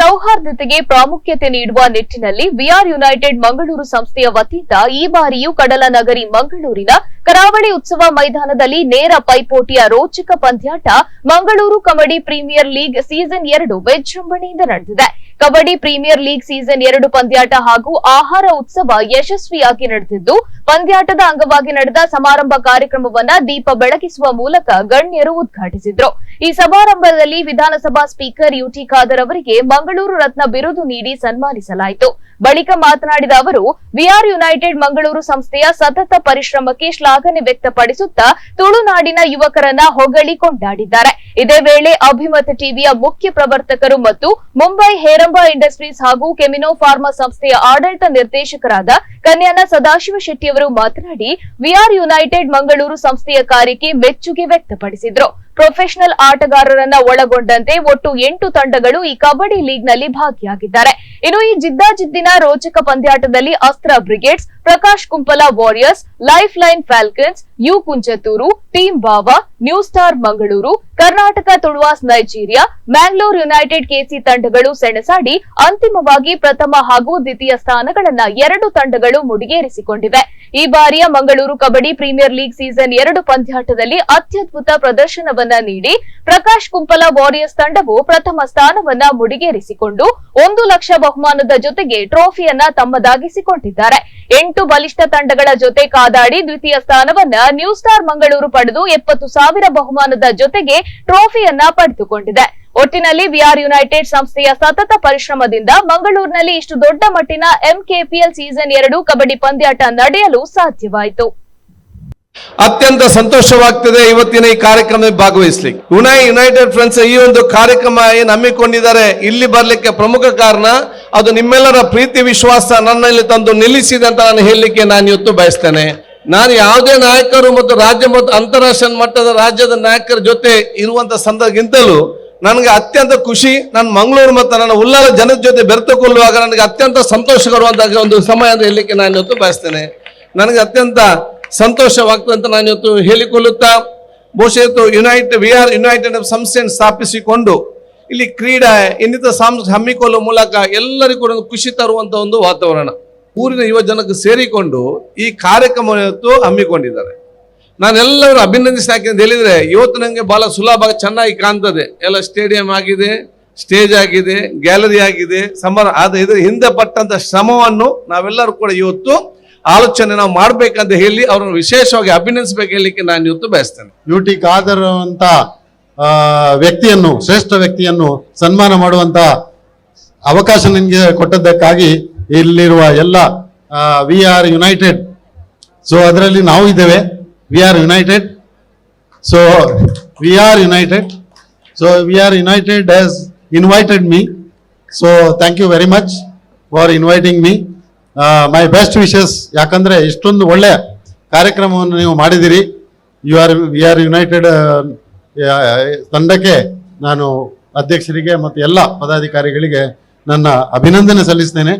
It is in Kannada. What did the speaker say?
ಸೌಹಾರ್ದತೆಗೆ ಪ್ರಾಮುಖ್ಯತೆ ನೀಡುವ ನಿಟ್ಟಿನಲ್ಲಿ ವಿಆರ್ ಯುನೈಟೆಡ್ ಮಂಗಳೂರು ಸಂಸ್ಥೆಯ ವತಿಯಿಂದ ಈ ಬಾರಿಯೂ ಕಡಲ ನಗರಿ ಮಂಗಳೂರಿನ ಕರಾವಳಿ ಉತ್ಸವ ಮೈದಾನದಲ್ಲಿ ನೇರ ಪೈಪೋಟಿಯ ರೋಚಕ ಪಂದ್ಯಾಟ Mangaluru kabaddi premier league season ಎರಡು ವಿಜೃಂಭಣೆಯಿಂದ ನಡೆದಿದೆ. ಕಬಡ್ಡಿ ಪ್ರೀಮಿಯರ್ ಲೀಗ್ ಸೀಸನ್ ಎರಡು ಪಂದ್ಯಾಟ ಹಾಗೂ ಆಹಾರ ಉತ್ಸವ ಯಶಸ್ವಿಯಾಗಿ ನಡೆದಿದ್ದು, ಪಂದ್ಯಾಟದ ಅಂಗವಾಗಿ ನಡೆದ ಸಮಾರಂಭ ಕಾರ್ಯಕ್ರಮವನ್ನ ದೀಪ ಬೆಳಗಿಸುವ ಮೂಲಕ ಗಣ್ಯರು ಉದ್ಘಾಟಿಸಿದ್ರು. ಈ ಸಮಾರಂಭದಲ್ಲಿ ವಿಧಾನಸಭಾ ಸ್ಪೀಕರ್ ಯುಟಿ ಖಾದರ್ ಅವರಿಗೆ ಮಂಗಳೂರು ರತ್ನ ಬಿರುದು ನೀಡಿ ಸನ್ಮಾನಿಸಲಾಯಿತು. ಬಳಿಕ ಮಾತನಾಡಿದ ಅವರು ವಿಆರ್ ಯುನೈಟೆಡ್ ಮಂಗಳೂರು ಸಂಸ್ಥೆಯ ಸತತ ಪರಿಶ್ರಮಕ್ಕೆ ಶ್ಲಾಘನೆ ವ್ಯಕ್ತಪಡಿಸುತ್ತಾ ತುಳುನಾಡಿನ ಯುವಕರನ್ನ ಹೊಗಳಿ ಕೊಂಡಾಡಿದ್ದಾರೆ. ಇದೇ ವೇಳೆ ಅಭಿಮತ ಟಿವಿಯ ಮುಖ್ಯ ಪ್ರವರ್ತಕರು ಮತ್ತು ಮುಂಬೈ ಹೇರಂಬ ಇಂಡಸ್ಟ್ರೀಸ್ ಹಾಗೂ ಕೆಮಿನೋ ಫಾರ್ಮಾ ಸಂಸ್ಥೆಯ ಆಡಳಿತ ನಿರ್ದೇಶಕರಾದ ಕನ್ಯಾನ ಸದಾಶಿವ ಶೆಟ್ಟಿ ಅವರು ಮಾತನಾಡಿ, ವಿಆರ್ ಯುನೈಟೆಡ್ ಮಂಗಳೂರು ಸಂಸ್ಥೆಯ ಕಾರ್ಯಕ್ಕೆ ಮೆಚ್ಚುಗೆ ವ್ಯಕ್ತಪಡಿಸಿದ್ರು. ಪ್ರೊಫೆಷನಲ್ ಆಟಗಾರರನ್ನ ಒಳಗೊಂಡಂತೆ ಒಟ್ಟು ಎಂಟು ತಂಡಗಳು ಈ ಕಬಡ್ಡಿ ಲೀಗ್ನಲ್ಲಿ ಭಾಗಿಯಾಗಿದ್ದಾರೆ. ಇನ್ನು ಈ ಜಿದ್ದಾಜಿದ್ದಿನ ರೋಚಕ ಪಂದ್ಯಾಟದಲ್ಲಿ Astra brigades, Prakash Kumpala warriors life line falcons U Kunchattur team Bawa, new star Mangaluru, Karnataka Tuluvas Nigeria, Mangalore united KC ತಂಡಗಳು ಸೆಣಸಾಡಿ ಅಂತಿಮವಾಗಿ ಪ್ರಥಮ ಹಾಗೂ ದ್ವಿತೀಯ ಸ್ಥಾನಗಳನ್ನ ಎರಡು ತಂಡಗಳು ಮುಡಿಗೇರಿಸಿಕೊಂಡಿವೆ. ಈ ಬಾರಿಯ Mangaluru kabaddi premier league season ಎರಡು ಪಂದ್ಯಾಟದಲ್ಲಿ ಅತ್ಯದ್ಭುತ ಪ್ರದರ್ಶನವನ್ನ ನೀಡಿ ಪ್ರಕಾಶ್ ಕುಂಪಲ ವಾರಿಯರ್ಸ್ ತಂಡವು ಪ್ರಥಮ ಸ್ಥಾನವನ್ನ ಮುಡಿಗೇರಿಸಿಕೊಂಡು ಒಂದು ಲಕ್ಷ ಬಹುಮಾನದ ಜೊತೆಗೆ ಟ್ರೋಫಿಯನ್ನ ತಮ್ಮದಾಗಿಸಿಕೊಂಡಿದ್ದಾರೆ. ಎಂಟು ಬಲಿಷ್ಠ ತಂಡಗಳ ಜೊತೆ ಕಾದಾಡಿ ದ್ವಿತೀಯ ಸ್ಥಾನವನ್ನ ನ್ಯೂ ಸ್ಟಾರ್ ಮಂಗಳೂರು ಪಡೆದು ಎಪ್ಪತ್ತು ಸಾವಿರ ಬಹುಮಾನದ ಜೊತೆಗೆ ಟ್ರೋಫಿಯನ್ನ ಪಡೆದುಕೊಂಡಿದೆ. ಒಟ್ಟಿನಲ್ಲಿ ವಿಆರ್ ಯುನೈಟೆಡ್ ಸಂಸ್ಥೆಯ ಸತತ ಪರಿಶ್ರಮದಿಂದ ಮಂಗಳೂರಿನಲ್ಲಿ ಇಷ್ಟು ದೊಡ್ಡ ಮಟ್ಟಿನ ಎಂಕೆಪಿಎಲ್ ಸೀಸನ್ ಎರಡು ಕಬಡ್ಡಿ ಪಂದ್ಯಾಟ ನಡೆಯಲು ಸಾಧ್ಯವಾಯಿತು. ಅತ್ಯಂತ ಸಂತೋಷವಾಗ್ತದೆ ಇವತ್ತಿನ ಈ ಕಾರ್ಯಕ್ರಮದಲ್ಲಿ ಭಾಗವಹಿಸ್ಲಿಕ್ಕೆ. ಉನೈ ಯುನೈಟೆಡ್ ಫ್ರೆಂಡ್ಸ್ ಈ ಒಂದು ಕಾರ್ಯಕ್ರಮ ಏನು ಹಮ್ಮಿಕೊಂಡಿದ್ದಾರೆ, ಇಲ್ಲಿ ಬರ್ಲಿಕ್ಕೆ ಪ್ರಮುಖ ಕಾರಣ ಅದು ನಿಮ್ಮೆಲ್ಲರ ಪ್ರೀತಿ, ವಿಶ್ವಾಸ ನನ್ನಲ್ಲಿ ತಂದು ನಿಲ್ಲಿಸಿದೆ ಅಂತ ನಾನು ಹೇಳಲಿಕ್ಕೆ ನಾನು ಇವತ್ತು ಬಯಸ್ತೇನೆ. ನಾನು ಯಾವುದೇ ನಾಯಕರು ಮತ್ತು ರಾಜ್ಯ ಮತ್ತು ಅಂತಾರಾಷ್ಟ್ರೀಯ ಮಟ್ಟದ ರಾಜ್ಯದ ನಾಯಕರ ಜೊತೆ ಇರುವಂತ ಸಂದರ್ಭಗಿಂತಲೂ ನನಗೆ ಅತ್ಯಂತ ಖುಷಿ ನನ್ನ ಮಂಗಳೂರು ಮತ್ತು ನನ್ನ ಉಲ್ಲಾರ ಜನದ ಜೊತೆ ಬೆರೆತುಕೊಳ್ಳುವಾಗ ನನಗೆ ಅತ್ಯಂತ ಸಂತೋಷಕರವಾದ ಒಂದು ಸಮಯ ಅಂತ ಹೇಳಲಿಕ್ಕೆ ನಾನು ಇವತ್ತು ಬಯಸ್ತೇನೆ. ನನಗೆ ಅತ್ಯಂತ ಸಂತೋಷವಾಗ್ತದೆ ಅಂತ ನಾನು ಇವತ್ತು ಹೇಳಿಕೊಳ್ಳುತ್ತಾ ಬಹುಶಃ united unite we are united ಸಂಸ್ಥೆಯನ್ನು ಸ್ಥಾಪಿಸಿಕೊಂಡು, ಇಲ್ಲಿ ಕ್ರೀಡೆ ಇನ್ನಿತರ ಸಾಂಸ್ ಹಮ್ಮಿಕೊಳ್ಳುವ ಮೂಲಕ ಎಲ್ಲರಿಗೂ ಕೂಡ ಒಂದು ಖುಷಿ ತರುವಂತ ಒಂದು ವಾತಾವರಣ. ಊರಿನ ಯುವ ಜನಕ್ಕೆ ಸೇರಿಕೊಂಡು ಈ ಕಾರ್ಯಕ್ರಮ ಇವತ್ತು ಹಮ್ಮಿಕೊಂಡಿದ್ದಾರೆ. ನಾನೆಲ್ಲರೂ ಅಭಿನಂದಿಸಿ ಅಂತ ಹೇಳಿದ್ರೆ, ಇವತ್ತು ನನಗೆ ಬಹಳ ಸುಲಭ ಚೆನ್ನಾಗಿ ಕಾಣ್ತದೆ. ಎಲ್ಲ ಸ್ಟೇಡಿಯಂ ಆಗಿದೆ, ಸ್ಟೇಜ್ ಆಗಿದೆ, ಗ್ಯಾಲರಿ ಆಗಿದೆ, ಸಮಾರ ಆದ್ರೆ ಇದ್ರ ಹಿಂದೆ ಪಟ್ಟಂತ ಶ್ರಮವನ್ನು ನಾವೆಲ್ಲರೂ ಕೂಡ ಇವತ್ತು ಆಲೋಚನೆ ನಾವು ಮಾಡ್ಬೇಕಂತ ಹೇಳಿ ಅವ್ರನ್ನ ವಿಶೇಷವಾಗಿ ಅಭಿನಂದಿಸಬೇಕು ಹೇಳಲಿಕ್ಕೆ ನಾನು ಇವತ್ತು ಬಯಸ್ತೇನೆ. ಯು ಟಿ ಖಾದರ್ ವ್ಯಕ್ತಿಯನ್ನು, ಶ್ರೇಷ್ಠ ವ್ಯಕ್ತಿಯನ್ನು ಸನ್ಮಾನ ಮಾಡುವಂತ ಅವಕಾಶ ನನಗೆ ಕೊಟ್ಟದ್ದಕ್ಕಾಗಿ ಇಲ್ಲಿರುವ ಎಲ್ಲ ವಿ ಆರ್ ಯುನೈಟೆಡ್ ಸೊ ಅದರಲ್ಲಿ ನಾವು ಇದ್ದೇವೆ. We are united so we are united so we are united has invited me so thank you very much for inviting me my best wishes ಯಾಕಂದ್ರೆ ಇಷ್ಟೊಂದು ಒಳ್ಳೆ ಕಾರ್ಯಕ್ರಮವನ್ನು ನೀವು ಮಾಡಿದಿರಿ you are we are united ತಂಡಕ್ಕೆ ನಾನು ಅಧ್ಯಕ್ಷರಿಗೆ ಮತ್ತು ಎಲ್ಲ ಪದಾಧಿಕಾರಿಗಳಿಗೆ ನನ್ನ ಅಭಿನಂದನೆ ಸಲ್ಲಿಸ್ತೇನೆ.